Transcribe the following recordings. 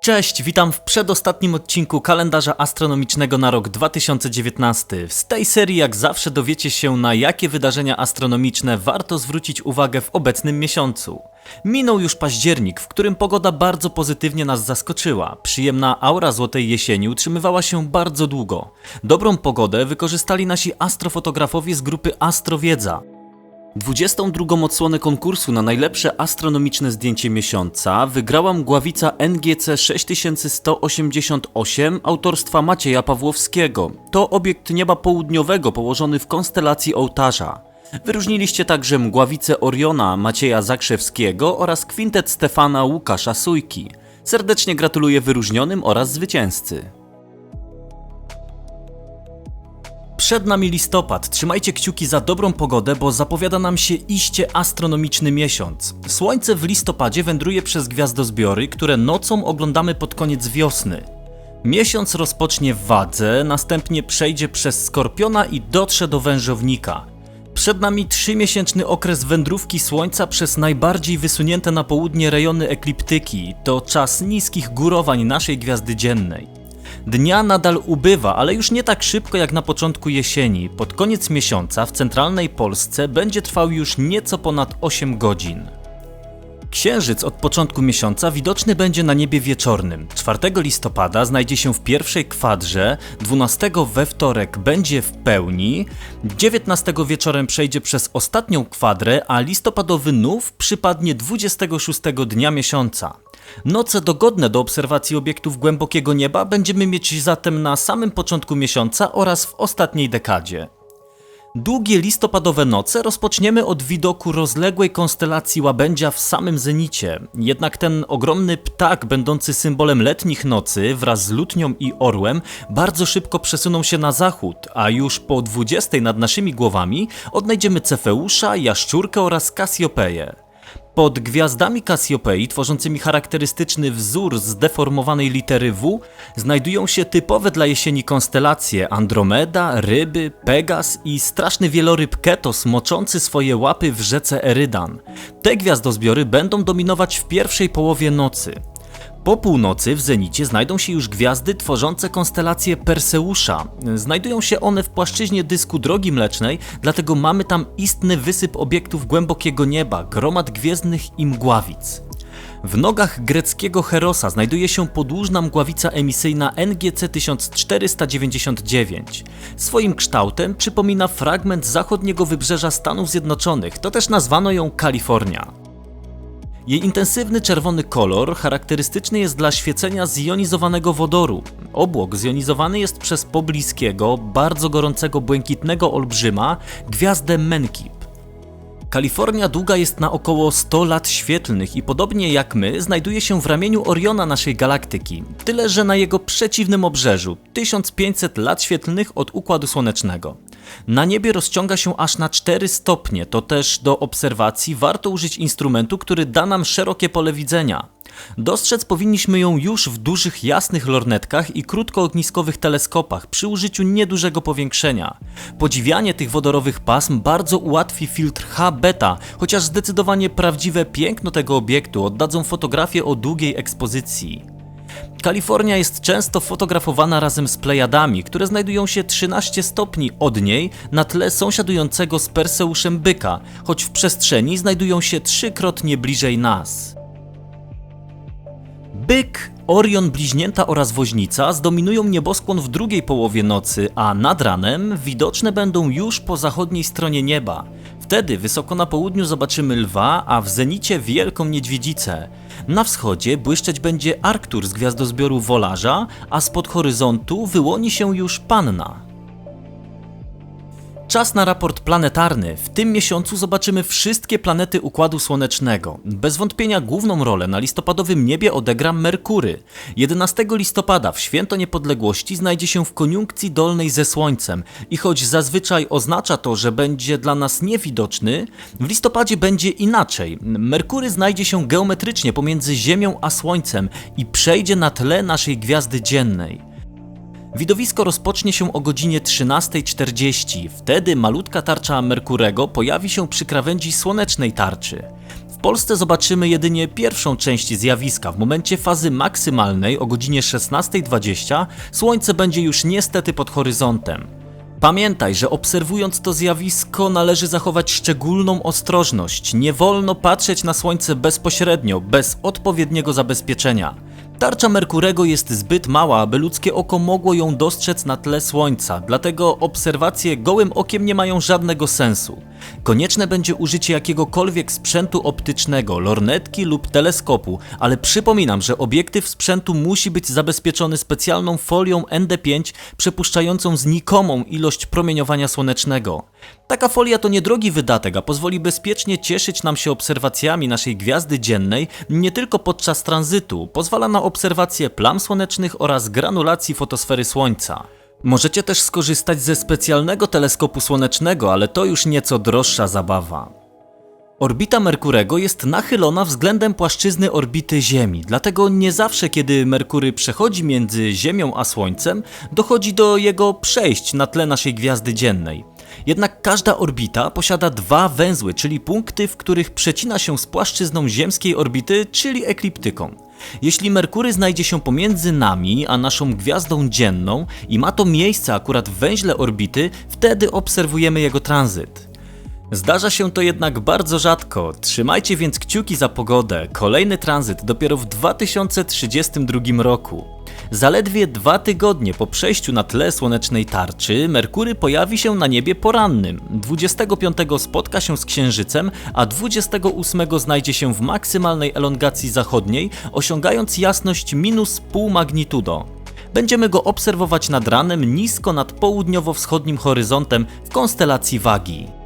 Cześć, witam w przedostatnim odcinku kalendarza astronomicznego na rok 2019. Z tej serii jak zawsze dowiecie się na jakie wydarzenia astronomiczne warto zwrócić uwagę w obecnym miesiącu. Minął już październik, w którym pogoda bardzo pozytywnie nas zaskoczyła. Przyjemna aura złotej jesieni utrzymywała się bardzo długo. Dobrą pogodę wykorzystali nasi astrofotografowie z grupy Astrowiedza. 22 odsłonę konkursu na najlepsze astronomiczne zdjęcie miesiąca wygrała mgławica NGC 6188 autorstwa Macieja Pawłowskiego. To obiekt nieba południowego położony w konstelacji ołtarza. Wyróżniliście także mgławicę Oriona Macieja Zakrzewskiego oraz kwintet Stefana Łukasza Sujki. Serdecznie gratuluję wyróżnionym oraz zwycięzcy. Przed nami listopad. Trzymajcie kciuki za dobrą pogodę, bo zapowiada nam się iście astronomiczny miesiąc. Słońce w listopadzie wędruje przez gwiazdozbiory, które nocą oglądamy pod koniec wiosny. Miesiąc rozpocznie w wadze, następnie przejdzie przez skorpiona i dotrze do wężownika. Przed nami trzymiesięczny okres wędrówki Słońca przez najbardziej wysunięte na południe rejony ekliptyki. To czas niskich górowań naszej gwiazdy dziennej. Dnia nadal ubywa, ale już nie tak szybko jak na początku jesieni. Pod koniec miesiąca w centralnej Polsce będzie trwał już nieco ponad 8 godzin. Księżyc od początku miesiąca widoczny będzie na niebie wieczornym. 4 listopada znajdzie się w pierwszej kwadrze, 12 we wtorek będzie w pełni, 19 wieczorem przejdzie przez ostatnią kwadrę, a listopadowy nów przypadnie 26 dnia miesiąca. Noce dogodne do obserwacji obiektów głębokiego nieba będziemy mieć zatem na samym początku miesiąca oraz w ostatniej dekadzie. Długie listopadowe noce rozpoczniemy od widoku rozległej konstelacji łabędzia w samym zenicie. Jednak ten ogromny ptak, będący symbolem letnich nocy, wraz z lutnią i orłem, bardzo szybko przesuną się na zachód, a już po 20 nad naszymi głowami odnajdziemy Cefeusza, Jaszczurkę oraz Kasiopeję. Pod gwiazdami Kasiopei, tworzącymi charakterystyczny wzór zdeformowanej litery W, znajdują się typowe dla jesieni konstelacje Andromeda, Ryby, Pegas i straszny wieloryb Ketos moczący swoje łapy w rzece Erydan. Te gwiazdozbiory będą dominować w pierwszej połowie nocy. Po północy w zenicie znajdą się już gwiazdy tworzące konstelację Perseusza. Znajdują się one w płaszczyźnie dysku Drogi Mlecznej, dlatego mamy tam istny wysyp obiektów głębokiego nieba, gromad gwiezdnych i mgławic. W nogach greckiego Herosa znajduje się podłużna mgławica emisyjna NGC 1499. Swoim kształtem przypomina fragment zachodniego wybrzeża Stanów Zjednoczonych, to też nazwano ją Kalifornia. Jej intensywny czerwony kolor charakterystyczny jest dla świecenia zjonizowanego wodoru. Obłok zjonizowany jest przez pobliskiego, bardzo gorącego błękitnego olbrzyma, gwiazdę Menkip. Kalifornia długa jest na około 100 lat świetlnych i podobnie jak my znajduje się w ramieniu Oriona naszej galaktyki, tyle że na jego przeciwnym obrzeżu 1500 lat świetlnych od Układu Słonecznego. Na niebie rozciąga się aż na 4 stopnie, to też do obserwacji warto użyć instrumentu, który da nam szerokie pole widzenia. Dostrzec powinniśmy ją już w dużych jasnych lornetkach i krótkoogniskowych teleskopach przy użyciu niedużego powiększenia. Podziwianie tych wodorowych pasm bardzo ułatwi filtr H-beta, chociaż zdecydowanie prawdziwe piękno tego obiektu oddadzą fotografie o długiej ekspozycji. Kalifornia jest często fotografowana razem z Plejadami, które znajdują się 13 stopni od niej na tle sąsiadującego z Perseuszem Byka, choć w przestrzeni znajdują się trzykrotnie bliżej nas. Byk, Orion, Bliźnięta oraz Woźnica zdominują nieboskłon w drugiej połowie nocy, a nad ranem widoczne będą już po zachodniej stronie nieba. Wtedy wysoko na południu zobaczymy lwa, a w zenicie wielką niedźwiedzicę. Na wschodzie błyszczeć będzie Arktur z gwiazdozbioru Wolarza, a spod horyzontu wyłoni się już Panna. Czas na raport planetarny. W tym miesiącu zobaczymy wszystkie planety Układu Słonecznego. Bez wątpienia główną rolę na listopadowym niebie odegra Merkury. 11 listopada w Święto Niepodległości znajdzie się w koniunkcji dolnej ze Słońcem i choć zazwyczaj oznacza to, że będzie dla nas niewidoczny, w listopadzie będzie inaczej. Merkury znajdzie się geometrycznie pomiędzy Ziemią a Słońcem i przejdzie na tle naszej gwiazdy dziennej. Widowisko rozpocznie się o godzinie 13.40. Wtedy malutka tarcza Merkurego pojawi się przy krawędzi słonecznej tarczy. W Polsce zobaczymy jedynie pierwszą część zjawiska. W momencie fazy maksymalnej o godzinie 16.20 Słońce będzie już niestety pod horyzontem. Pamiętaj, że obserwując to zjawisko należy zachować szczególną ostrożność. Nie wolno patrzeć na Słońce bezpośrednio, bez odpowiedniego zabezpieczenia. Tarcza Merkurego jest zbyt mała, aby ludzkie oko mogło ją dostrzec na tle Słońca, dlatego obserwacje gołym okiem nie mają żadnego sensu. Konieczne będzie użycie jakiegokolwiek sprzętu optycznego, lornetki lub teleskopu, ale przypominam, że obiektyw sprzętu musi być zabezpieczony specjalną folią ND5 przepuszczającą znikomą ilość promieniowania słonecznego. Taka folia to niedrogi wydatek, a pozwoli bezpiecznie cieszyć nam się obserwacjami naszej gwiazdy dziennej nie tylko podczas tranzytu, pozwala na obserwację plam słonecznych oraz granulacji fotosfery Słońca. Możecie też skorzystać ze specjalnego teleskopu słonecznego, ale to już nieco droższa zabawa. Orbita Merkurego jest nachylona względem płaszczyzny orbity Ziemi, dlatego nie zawsze, kiedy Merkury przechodzi między Ziemią a Słońcem, dochodzi do jego przejść na tle naszej gwiazdy dziennej. Jednak każda orbita posiada dwa węzły, czyli punkty, w których przecina się z płaszczyzną ziemskiej orbity, czyli ekliptyką. Jeśli Merkury znajdzie się pomiędzy nami a naszą gwiazdą dzienną i ma to miejsce akurat w węźle orbity, wtedy obserwujemy jego tranzyt. Zdarza się to jednak bardzo rzadko. Trzymajcie więc kciuki za pogodę. Kolejny tranzyt dopiero w 2032 roku. Zaledwie dwa tygodnie po przejściu na tle słonecznej tarczy, Merkury pojawi się na niebie porannym. 25 spotka się z Księżycem, a 28 znajdzie się w maksymalnej elongacji zachodniej, osiągając jasność minus pół magnitudo. Będziemy go obserwować nad ranem nisko nad południowo-wschodnim horyzontem w konstelacji Wagi.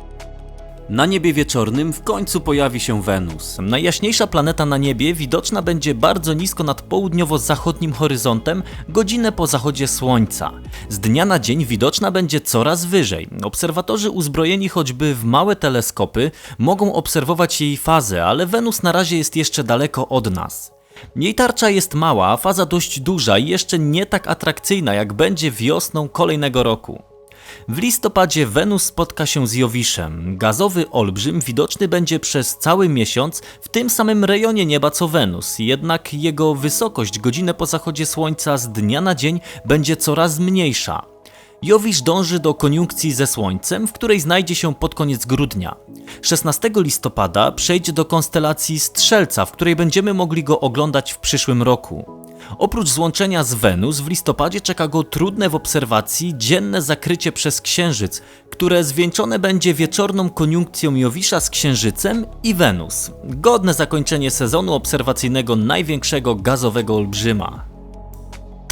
Na niebie wieczornym w końcu pojawi się Wenus. Najjaśniejsza planeta na niebie widoczna będzie bardzo nisko nad południowo-zachodnim horyzontem, godzinę po zachodzie Słońca. Z dnia na dzień widoczna będzie coraz wyżej. Obserwatorzy uzbrojeni choćby w małe teleskopy mogą obserwować jej fazę, ale Wenus na razie jest jeszcze daleko od nas. Jej tarcza jest mała, faza dość duża i jeszcze nie tak atrakcyjna jak będzie wiosną kolejnego roku. W listopadzie Wenus spotka się z Jowiszem. Gazowy olbrzym widoczny będzie przez cały miesiąc w tym samym rejonie nieba co Wenus, jednak jego wysokość godzinę po zachodzie słońca z dnia na dzień będzie coraz mniejsza. Jowisz dąży do koniunkcji ze Słońcem, w której znajdzie się pod koniec grudnia. 16 listopada przejdzie do konstelacji Strzelca, w której będziemy mogli go oglądać w przyszłym roku. Oprócz złączenia z Wenus w listopadzie czeka go trudne w obserwacji dzienne zakrycie przez Księżyc, które zwieńczone będzie wieczorną koniunkcją Jowisza z Księżycem i Wenus. Godne zakończenie sezonu obserwacyjnego największego gazowego olbrzyma.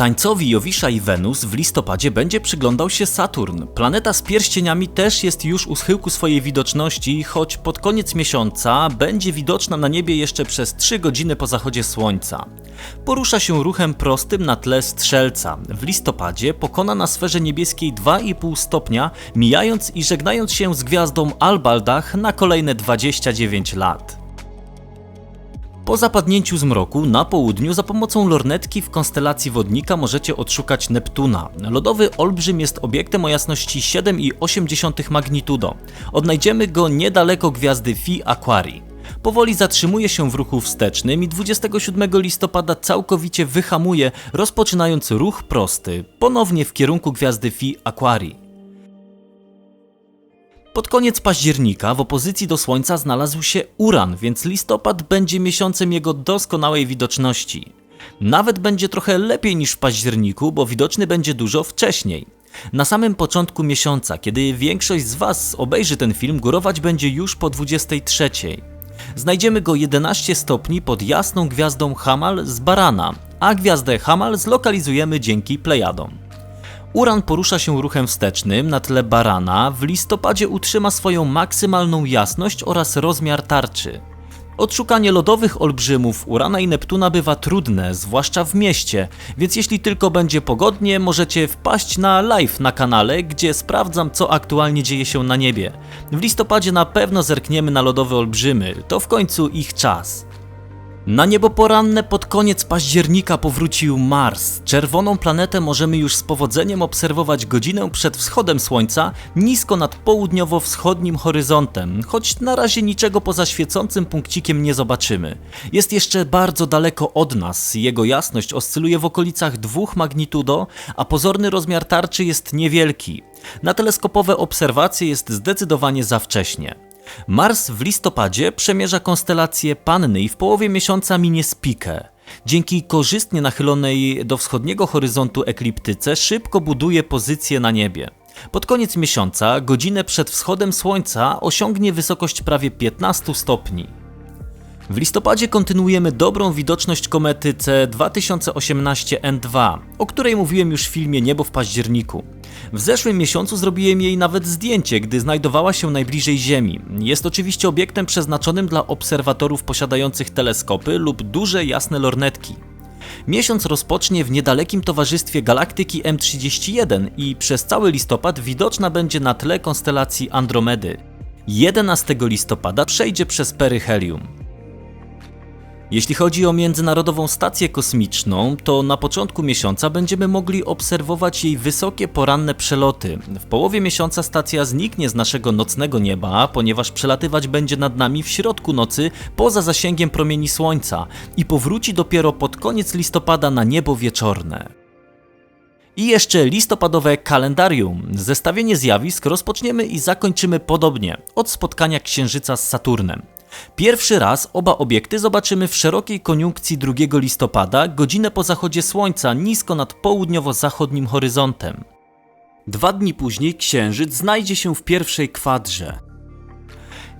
Tańcowi Jowisza i Wenus w listopadzie będzie przyglądał się Saturn. Planeta z pierścieniami też jest już u schyłku swojej widoczności, choć pod koniec miesiąca będzie widoczna na niebie jeszcze przez 3 godziny po zachodzie Słońca. Porusza się ruchem prostym na tle strzelca. W listopadzie pokona na sferze niebieskiej 2,5 stopnia, mijając i żegnając się z gwiazdą Albaldach na kolejne 29 lat. Po zapadnięciu zmroku na południu za pomocą lornetki w konstelacji wodnika możecie odszukać Neptuna. Lodowy olbrzym jest obiektem o jasności 7,8 magnitudo. Odnajdziemy go niedaleko gwiazdy Phi Aquarii. Powoli zatrzymuje się w ruchu wstecznym i 27 listopada całkowicie wyhamuje, rozpoczynając ruch prosty, ponownie w kierunku gwiazdy Phi Aquarii. Pod koniec października w opozycji do Słońca znalazł się Uran, więc listopad będzie miesiącem jego doskonałej widoczności. Nawet będzie trochę lepiej niż w październiku, bo widoczny będzie dużo wcześniej. Na samym początku miesiąca, kiedy większość z Was obejrzy ten film, górować będzie już po 23. Znajdziemy go 11 stopni pod jasną gwiazdą Hamal z Barana, a gwiazdę Hamal zlokalizujemy dzięki Plejadom. Uran porusza się ruchem wstecznym na tle barana, w listopadzie utrzyma swoją maksymalną jasność oraz rozmiar tarczy. Odszukanie lodowych olbrzymów Urana i Neptuna bywa trudne, zwłaszcza w mieście, więc jeśli tylko będzie pogodnie, możecie wpaść na live na kanale, gdzie sprawdzam co aktualnie dzieje się na niebie. W listopadzie na pewno zerkniemy na lodowe olbrzymy, to w końcu ich czas. Na niebo poranne pod koniec października powrócił Mars. Czerwoną planetę możemy już z powodzeniem obserwować godzinę przed wschodem Słońca, nisko nad południowo-wschodnim horyzontem, choć na razie niczego poza świecącym punkcikiem nie zobaczymy. Jest jeszcze bardzo daleko od nas, jego jasność oscyluje w okolicach 2 magnitudo, a pozorny rozmiar tarczy jest niewielki. Na teleskopowe obserwacje jest zdecydowanie za wcześnie. Mars w listopadzie przemierza konstelację Panny i w połowie miesiąca minie Spikę. Dzięki korzystnie nachylonej do wschodniego horyzontu ekliptyce szybko buduje pozycję na niebie. Pod koniec miesiąca, godzinę przed wschodem Słońca, osiągnie wysokość prawie 15 stopni. W listopadzie kontynuujemy dobrą widoczność komety C2018N2, o której mówiłem już w filmie Niebo w październiku. W zeszłym miesiącu zrobiłem jej nawet zdjęcie, gdy znajdowała się najbliżej Ziemi. Jest oczywiście obiektem przeznaczonym dla obserwatorów posiadających teleskopy lub duże jasne lornetki. Miesiąc rozpocznie w niedalekim towarzystwie galaktyki M31 i przez cały listopad widoczna będzie na tle konstelacji Andromedy. 11 listopada przejdzie przez peryhelium. Jeśli chodzi o Międzynarodową Stację Kosmiczną, to na początku miesiąca będziemy mogli obserwować jej wysokie poranne przeloty. W połowie miesiąca stacja zniknie z naszego nocnego nieba, ponieważ przelatywać będzie nad nami w środku nocy poza zasięgiem promieni Słońca i powróci dopiero pod koniec listopada na niebo wieczorne. I jeszcze listopadowe kalendarium. Zestawienie zjawisk rozpoczniemy i zakończymy podobnie, od spotkania Księżyca z Saturnem. Pierwszy raz oba obiekty zobaczymy w szerokiej koniunkcji 2 listopada, godzinę po zachodzie słońca, nisko nad południowo-zachodnim horyzontem. Dwa dni później Księżyc znajdzie się w pierwszej kwadrze.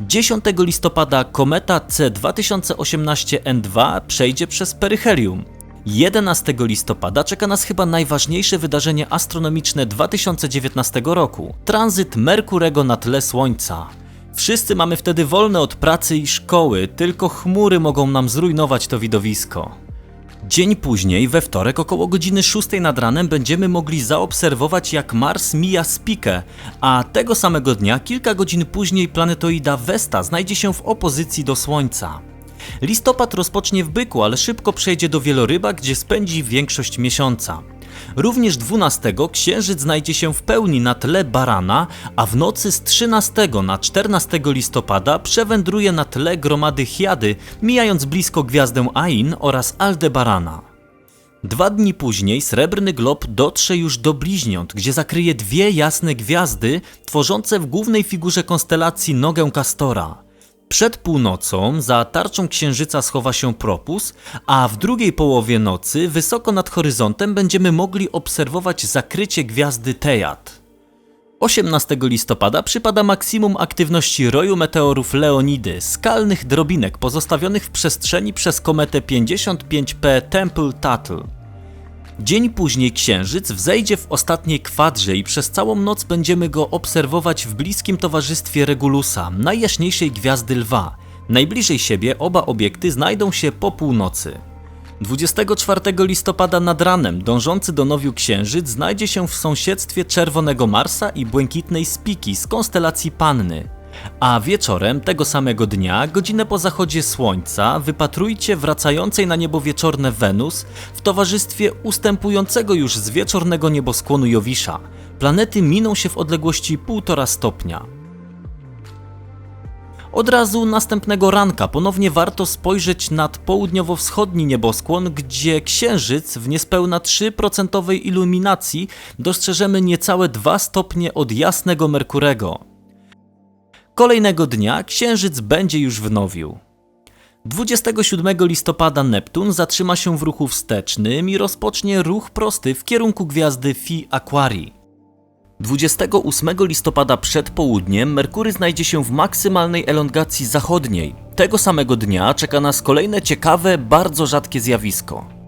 10 listopada kometa C2018N2 przejdzie przez peryhelium. 11 listopada czeka nas chyba najważniejsze wydarzenie astronomiczne 2019 roku tranzyt Merkurego na tle Słońca. Wszyscy mamy wtedy wolne od pracy i szkoły, tylko chmury mogą nam zrujnować to widowisko. Dzień później, we wtorek, około godziny 6 nad ranem, będziemy mogli zaobserwować, jak Mars mija Spikę, a tego samego dnia, kilka godzin później, planetoida Vesta znajdzie się w opozycji do Słońca. Listopad rozpocznie w byku, ale szybko przejdzie do wieloryba, gdzie spędzi większość miesiąca. Również 12 księżyc znajdzie się w pełni na tle barana, a w nocy z 13 na 14 listopada przewędruje na tle gromady Chiady, mijając blisko gwiazdę Ain oraz Aldebarana. Dwa dni później srebrny glob dotrze już do bliźniąt, gdzie zakryje dwie jasne gwiazdy, tworzące w głównej figurze konstelacji nogę Kastora. Przed północą za tarczą księżyca schowa się Propus, a w drugiej połowie nocy wysoko nad horyzontem będziemy mogli obserwować zakrycie gwiazdy Tejat. 18 listopada przypada maksimum aktywności roju meteorów Leonidy, skalnych drobinek pozostawionych w przestrzeni przez kometę 55P Temple-Tuttle. Dzień później księżyc wzejdzie w ostatniej kwadrze i przez całą noc będziemy go obserwować w bliskim towarzystwie Regulusa, najjaśniejszej gwiazdy lwa. Najbliżej siebie oba obiekty znajdą się po północy. 24 listopada nad ranem dążący do nowiu księżyc znajdzie się w sąsiedztwie czerwonego Marsa i błękitnej Spiki z konstelacji Panny. A wieczorem tego samego dnia, godzinę po zachodzie słońca, wypatrujcie wracającej na niebo wieczorne Wenus w towarzystwie ustępującego już z wieczornego nieboskłonu Jowisza. Planety miną się w odległości 1,5 stopnia. Od razu następnego ranka ponownie warto spojrzeć nad południowo-wschodni nieboskłon, gdzie księżyc w niespełna 3% iluminacji dostrzeżemy niecałe 2 stopnie od jasnego Merkurego. Kolejnego dnia księżyc będzie już w nowiu. 27 listopada Neptun zatrzyma się w ruchu wstecznym i rozpocznie ruch prosty w kierunku gwiazdy Phi Aquarii. 28 listopada przed południem Merkury znajdzie się w maksymalnej elongacji zachodniej. Tego samego dnia czeka nas kolejne ciekawe, bardzo rzadkie zjawisko.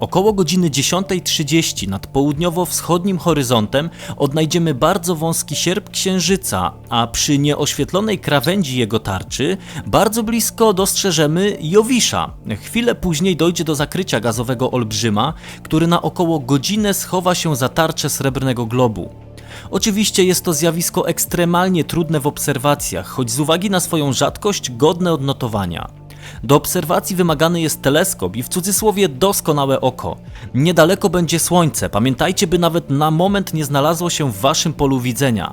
Około godziny 10.30 nad południowo-wschodnim horyzontem odnajdziemy bardzo wąski sierp księżyca, a przy nieoświetlonej krawędzi jego tarczy bardzo blisko dostrzeżemy Jowisza. Chwilę później dojdzie do zakrycia gazowego olbrzyma, który na około godzinę schowa się za tarczę srebrnego globu. Oczywiście jest to zjawisko ekstremalnie trudne w obserwacjach, choć z uwagi na swoją rzadkość godne odnotowania. Do obserwacji wymagany jest teleskop i w cudzysłowie doskonałe oko. Niedaleko będzie Słońce, pamiętajcie, by nawet na moment nie znalazło się w waszym polu widzenia.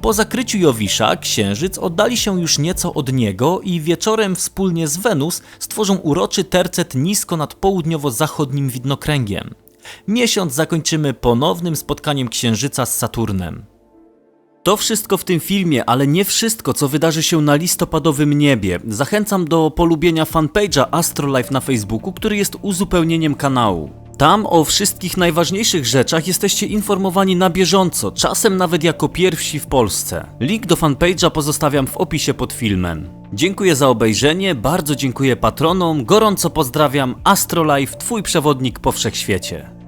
Po zakryciu Jowisza Księżyc oddali się już nieco od niego i wieczorem wspólnie z Wenus stworzą uroczy tercet nisko nad południowo-zachodnim widnokręgiem. Miesiąc zakończymy ponownym spotkaniem Księżyca z Saturnem. To wszystko w tym filmie, ale nie wszystko, co wydarzy się na listopadowym niebie. Zachęcam do polubienia fanpage'a Astrolife na Facebooku, który jest uzupełnieniem kanału. Tam o wszystkich najważniejszych rzeczach jesteście informowani na bieżąco, czasem nawet jako pierwsi w Polsce. Link do fanpage'a pozostawiam w opisie pod filmem. Dziękuję za obejrzenie, bardzo dziękuję patronom, gorąco pozdrawiam Astrolife, twój przewodnik po wszechświecie.